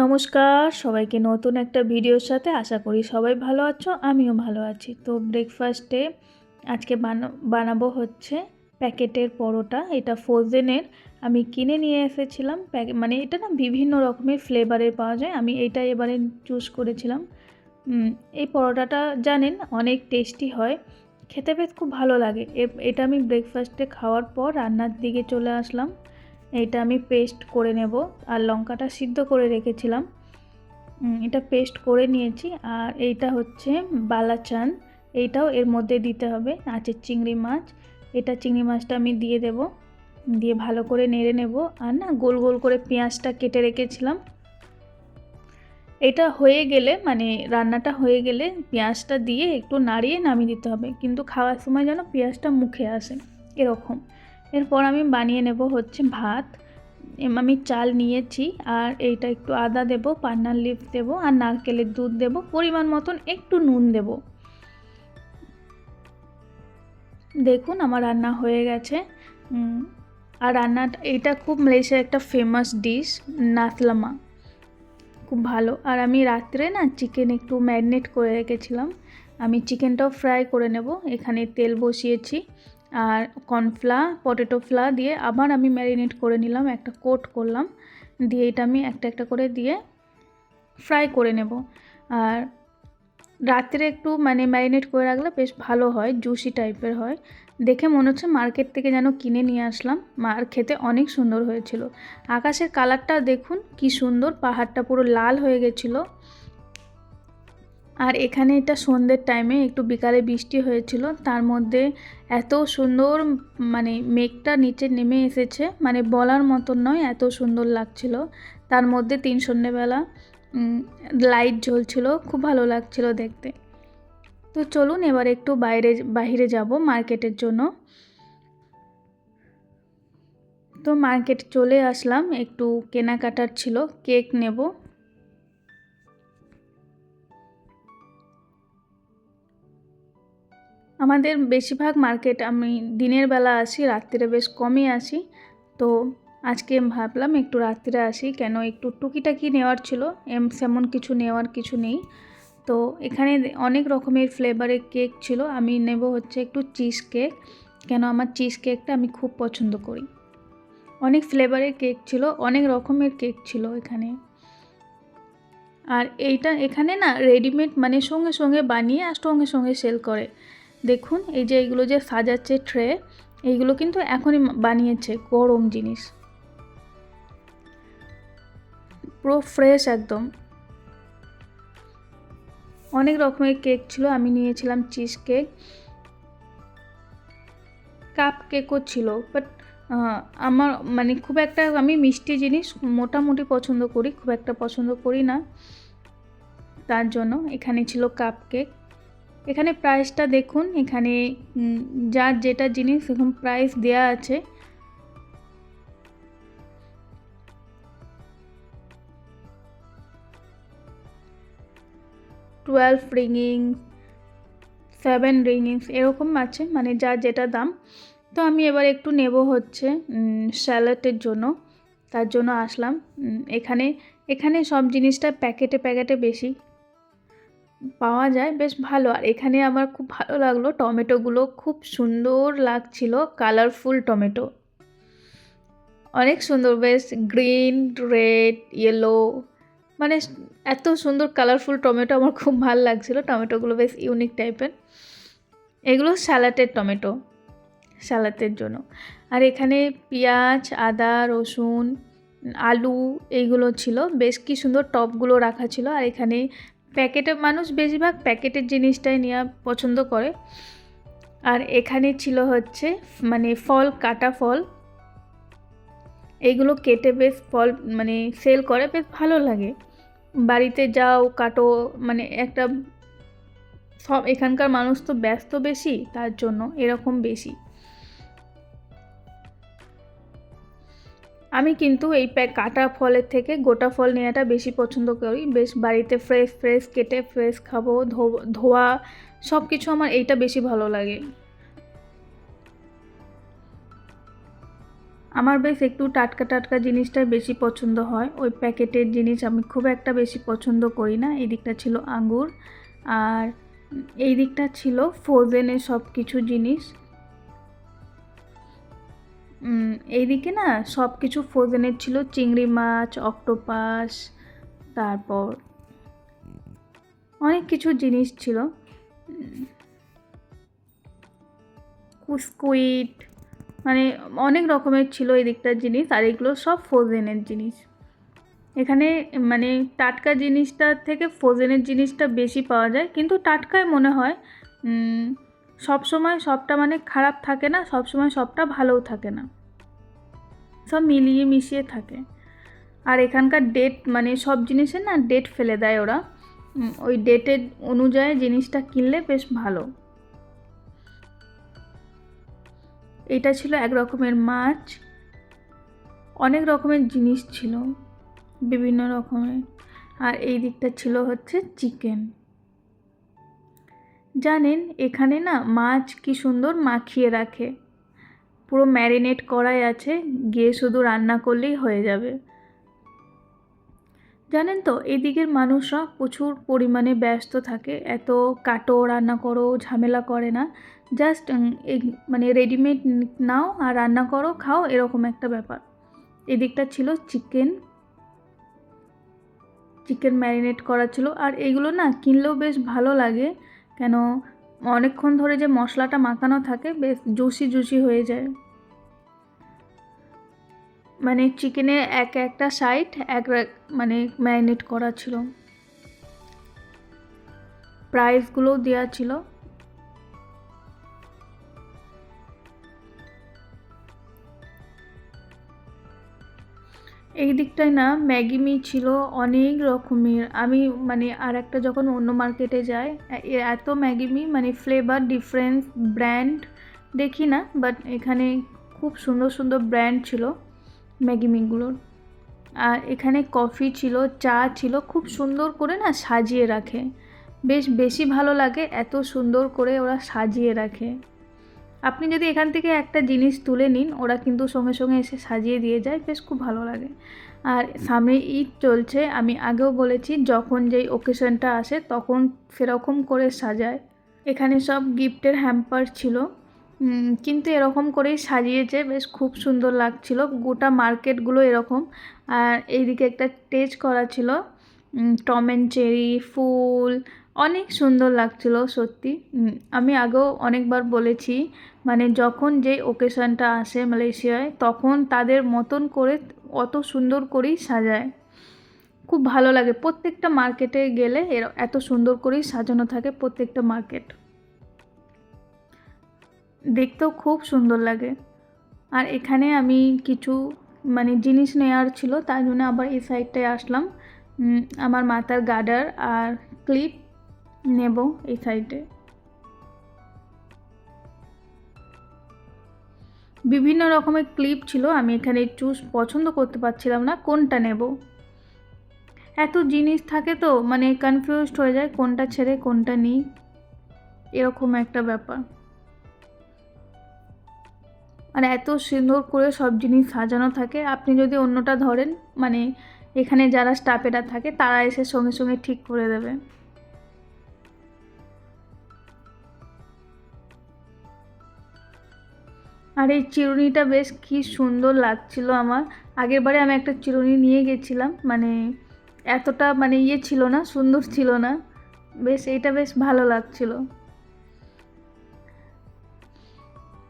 নমস্কার, সবাইকে নতুন একটা ভিডিওর সাথে আশা করি সবাই ভালো আছো, আমিও ভালো আছি। তো ব্রেকফাস্টে আজকে বানা- বানাবো হচ্ছে প্যাকেটের পরোটা, এটা ফ্রোজেনের আমি কিনে নিয়ে এসেছিলাম মানে এটা না বিভিন্ন রকমের ফ্লেভারের পাওয়া যায়, আমি এইটা এবারে চুজ করেছিলাম। এই পরোটাটা জানেন অনেক টেস্টি হয়, খেতে বেশ খুব ভালো লাগে। এটা আমি ব্রেকফাস্টে খাওয়ার পর রান্নার দিকে চলে আসলাম। এটা আমি পেস্ট করে নেব। আর লঙ্কাটা সিদ্ধ করে রেখেছিলাম। এটা পেস্ট করে নিয়েছি। আর এইটা হচ্ছে বালাচান। এইটাও এর মধ্যে দিতে হবে। আছে চিংড়ি মাছ। এটা চিংড়ি মাছটা আমি দিয়ে দেব। দিয়ে ভালো করে নেড়ে নেব। আর না, গোল গোল করে পেঁয়াজটা কেটে রেখেছিলাম। এটা হয়ে গেলে মানে রান্নাটা হয়ে গেলে পেঁয়াজটা দিয়ে একটু নাড়িয়ে নামিয়ে দিতে হবে। কিন্তু খাওয়ার সময় যেন পেঁয়াজটা মুখে আসে। এরকম। এরপর আমি বানিয়ে নেব হচ্ছে ভাত। আমি চাল নিয়েছি আর এইটা একটু আদা দেব, পান্নার লিভ দেব আর নারকেলের দুধ দেব, পরিমাণ মতন একটু নুন দেব। দেখুন আমার রান্না হয়ে গেছে। আর রান্নাটা এটা খুব মালয়েশিয়ার একটা ফেমাস ডিশ নাসলামা খুব ভালো। আর আমি রাত্রে না চিকেন একটু ম্যারিনেট করে রেখেছিলাম। আমি চিকেনটাও ফ্রাই করে নেব। এখানে তেল বসিয়েছি। আর কর্নফ্লা পটেটো ফ্লা দিয়ে আবার আমি ম্যারিনেট করে নিলাম, একটা কোট করলাম। দিয়ে এটা আমি একটা একটা করে দিয়ে ফ্রাই করে নেব। আর রাত্রে একটু মানে ম্যারিনেট করে রাখলে বেশ ভালো হয়, জুসি টাইপের হয়। দেখে মনে হচ্ছে মার্কেট থেকে যেন কিনে নিয়ে আসলাম। আর খেতে অনেক সুন্দর হয়েছিল। আকাশের কালারটা দেখুন, কি সুন্দর, পাহাড়টা পুরো লাল হয়ে গেছিল। আর এখানে এটা সন্ধ্যের টাইমে একটু বিকালে বৃষ্টি হয়েছিল, তার মধ্যে এত সুন্দর মানে মেঘটা নিচে নেমে এসেছে মানে বলার মতন নয়, এত সুন্দর লাগছিল। তার মধ্যে তিন সন্ধ্যেবেলা লাইট জ্বলছিল, খুব ভালো লাগছিল দেখতে। তো চলুন এবার একটু বাইরে বাইরে যাব মার্কেটের জন্য। তো মার্কেট চলে আসলাম, একটু কেনাকাটার ছিল কেক নেব। আমাদের বেশিরভাগ মার্কেট আমি দিনের বেলা আসি, রাত্রিরে বেশ কমই আসি। তো আজকে ভাবলাম একটু রাত্রিরে আসি, কেন একটু টুকিটাকি নেওয়ার ছিল, এম সেমন কিছু নেওয়ার কিছু নেই। তো এখানে অনেক রকমের ফ্লেভারের কেক ছিল, আমি নেব হচ্ছে একটু চিজ কেক কেন আমার চিজ কেকটা আমি খুব পছন্দ করি। অনেক ফ্লেভারের কেক ছিল, অনেক রকমের কেক ছিল এখানে। আর এইটা এখানে না রেডিমেড মানে সঙ্গে সঙ্গে বানিয়ে আর সঙ্গে সঙ্গে সেল করে। দেখুন, এই যে এইগুলো যে সাজাচ্ছে ট্রে, এইগুলো কিন্তু এখনই বানিয়েছে, গরম জিনিস। পুরো ফ্রেশ একদম। অনেক রকমের কেক ছিল, আমি নিয়েছিলাম চিজ কেক। কাপ কেকও ছিল, বাট আমার মানে খুব একটা আমি মিষ্টি জিনিস মোটামুটি পছন্দ করি, খুব একটা পছন্দ করি না। তার জন্য এখানে ছিল কাপ কেক। এখানে প্রাইসটা দেখুন, এখানে যার যেটা জিনিস এখন প্রাইস দেয়া আছে। টুয়েলভ রিঙ্গিং সেভেন রিঙ্গিংস এরকম আছে মানে যা যেটা দাম। তো আমি এবার একটু নেব হচ্ছে স্যালাডের জন্য, তার জন্য আসলাম। এখানে এখানে সব জিনিসটা প্যাকেটে প্যাকেটে বেশি। পাওয়া যায়, বেশ ভালো। আর এখানে আমার খুব ভালো লাগল, টমেটোগুলো খুব সুন্দর লাগছিল কালারফুল টমেটো। অনেক সুন্দর, বেশ গ্রিন রেড ইয়েলো মানে এত সুন্দর কালারফুল টমেটো আমার খুব ভালো লাগছিল। টমেটোগুলো বেশ ইউনিক টাইপের এগুলো স্যালাটের টমেটো স্যালাতের জন্য। আর এখানে পেঁয়াজ, আদা, রসুন, আলু, এইগুলো ছিল। বেশ কি সুন্দর টপগুলো রাখা ছিল। আর এখানে প্যাকেটে মানুষ বেশিরভাগ প্যাকেটের জিনিসটাই নেওয়া পছন্দ করে। আর এখানে ছিল হচ্ছে মানে ফল, কাটা ফল। এইগুলো কেটে বেশ ফল মানে সেল করে, বেশ ভালো লাগে। বাড়িতে যাও, কাটো মানে একটা সব এখানকার মানুষ তো ব্যস্ত বেশি, তার জন্য এরকম বেশি। আমি কিন্তু এই প্যাক কাটা ফলের থেকে গোটা ফল নেওয়াটা বেশি পছন্দ করি। বেশ বাড়িতে ফ্রেশ ফ্রেশ কেটে ফ্রেশ খাব ধোয়া সব কিছু আমার এইটা বেশি ভালো লাগে। আমার বেশ একটু টাটকা টাটকা জিনিসটাই বেশি পছন্দ হয়। ওই প্যাকেটের জিনিস আমি খুব একটা বেশি পছন্দ করি না। এই দিকটা ছিল আঙ্গুর। আর এই দিকটা ছিল ফ্রোজেনের সব কিছু জিনিস। এইদিকে না সব কিছু ফ্রোজেনের ছিল, চিংড়ি মাছ অক্টোপাস তারপর অনেক কিছু জিনিস ছিল। কুসকুইট মানে অনেক রকমের ছিল এই দিকটার জিনিস, আর এগুলো সব ফ্রোজেনের জিনিস। এখানে মানে টাটকা জিনিসটার থেকে ফ্রোজেনের জিনিসটা বেশি পাওয়া যায়, কিন্তু টাটকায় মনে হয় সব সময় সবটা মানে খারাপ থাকে না, সব সময় সবটা ভালোও থাকে না। সব মিলিয়ে মিশিয়ে থাকে। আর এখানকার ডেট মানে সব জিনিসের না ডেট ফেলে দেয় ওরা। ওই ডেটের অনুযায়ী জিনিসটা কিনলে বেশ ভালো। এটা ছিল এক রকমের মাছ, অনেক রকমের জিনিস ছিল, বিভিন্ন রকমের। আর এই দিকটা ছিল হচ্ছে চিকেন জানেন, এখানে না মাছ কি সুন্দর মাখিয়ে রাখে। পুরো ম্যারিনেট করাই আছে, গিয়ে শুধু রান্না করলেই হয়ে যাবে। জানেন তো, এদিকের মানুষরা প্রচুর পরিমাণে ব্যস্ত থাকে। এত কাটো রান্না করো, ঝামেলা করে না। জাস্ট মানে রেডিমেড নাও আর রান্না করো, খাও, এরকম একটা ব্যাপার। এদিকটা ছিল চিকেন। চিকেন ম্যারিনেট করা ছিল। আর এগুলো না কিনলেও বেশ ভালো লাগে। কেন? অনেকক্ষণ ধরে যে মশলাটা মাখানো থাকে, বেশ জুসি জুসি হয়ে যায়। মানে চিকেনের এক একটা সাইড এক এক- মানে ম্যারিনেট করা ছিল। প্রাইসগুলোও দেওয়া ছিল। এই দিকটায় না ম্যাগি মি ছিল অনেক রকমের। আমি মানে আর একটা যখন অন্য মার্কেটে যাই এত ম্যাগি মি মানে ফ্লেভার ডিফারেন্স ব্র্যান্ড দেখি না, বাট এখানে খুব সুন্দর সুন্দর ব্র্যান্ড ছিল ম্যাগি মিগুলোর। আর এখানে কফি ছিল, চা ছিল, খুব সুন্দর করে না সাজিয়ে রাখে। বেশ বেশি ভালো লাগে এত সুন্দর করে ওরা সাজিয়ে রাখে। আপনি যদি এখান থেকে একটা জিনিস তুলে নিন, ওরা কিন্তু সঙ্গে সঙ্গে এসে সাজিয়ে দিয়ে যায়, বেশ খুব ভালো লাগে। আর সামনে ঈদ চলছে, আমি আগেও বলেছি, যখন যেই ওকেশনটা আসে, তখন সেরকম করে সাজায়। এখানে সব গিফটের হ্যাম্পার ছিল। কিন্তু এরকম করেই সাজিয়েছে, বেশ খুব সুন্দর লাগছিল। গোটা মার্কেটগুলো এরকম। আর এইদিকে একটা স্টেজ করা ছিল। টম অ্যান্ড চেরি ফুল অনেক সুন্দর লাগছিল, সত্যি। আমি আগেও অনেকবার বলেছি মানে যখন যে ওকেশনটা আসে মালয়েশিয়ায়, তখন তাদের মতন করে অত সুন্দর করেই সাজায়। খুব ভালো লাগে। প্রত্যেকটা মার্কেটে গেলে এর, এত সুন্দর করেই সাজানো থাকে প্রত্যেকটা মার্কেট দেখতেও খুব সুন্দর লাগে। আর এখানে আমি কিছু মানে জিনিস নেওয়ার ছিল, তাই জন্য আবার এই সাইডটায় আসলাম। আমার মাথার গার্ডার আর ক্লিপ নেব এই সাইডে বিভিন্ন রকমের ক্লিপ ছিল, আমি এখানে চুজ পছন্দ করতে পারছিলাম না, কোনটা নেব? এত জিনিস থাকে তো মানে কনফিউজড হয়ে যায় কোনটা ছেড়ে কোনটা নিই। এরকম একটা ব্যাপার। আর এত সুন্দর করে সব জিনিস সাজানো থাকে। আপনি যদি অন্যটা ধরেন মানে এখানে যারা স্টাফেরা থাকে, তারা এসে সঙ্গে সঙ্গে ঠিক করে দেবে। আর এই চিরুনিটা বেশ কি সুন্দর লাগছিল আমার। আগের বারে আমি একটা চিরুনি নিয়ে গেছিলাম মানে এতটা মানে ইয়ে ছিল না, সুন্দর ছিল না। বেশ, এইটা বেশ ভালো লাগছিল।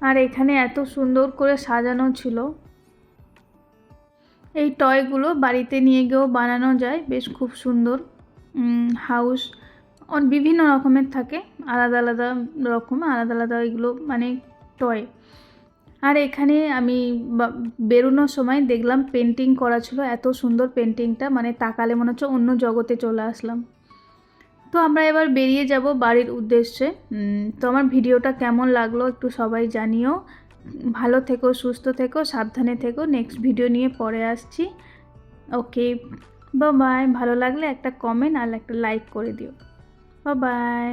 আর এখানে এত সুন্দর করে সাজানো ছিল। এই টয়গুলো বাড়িতে নিয়ে গিয়েও বানানো যায়, বেশ খুব সুন্দর। হাউস বিভিন্ন রকমের থাকে, আলাদা আলাদা রকম, আলাদা আলাদা এগুলো মানে টয়। আর এখানে আমি বেরোনোর সময় দেখলাম পেন্টিং করা ছিল, এত সুন্দর পেন্টিংটা মানে তাকালে মনে হচ্ছে অন্য জগতে চলে আসলাম। তো আমরা এবার বেরিয়ে যাব বাড়ির উদ্দেশ্যে। তো আমার ভিডিওটা কেমন লাগল একটু সবাই জানিও। ভালো থেকো, সুস্থ থেকো, সাবধানে থেকো। নেক্সট ভিডিও নিয়ে পরে আসছি। ওকে বা বাই ভালো লাগলে একটা কমেন্ট আর একটা লাইক করে দিও। বা বাই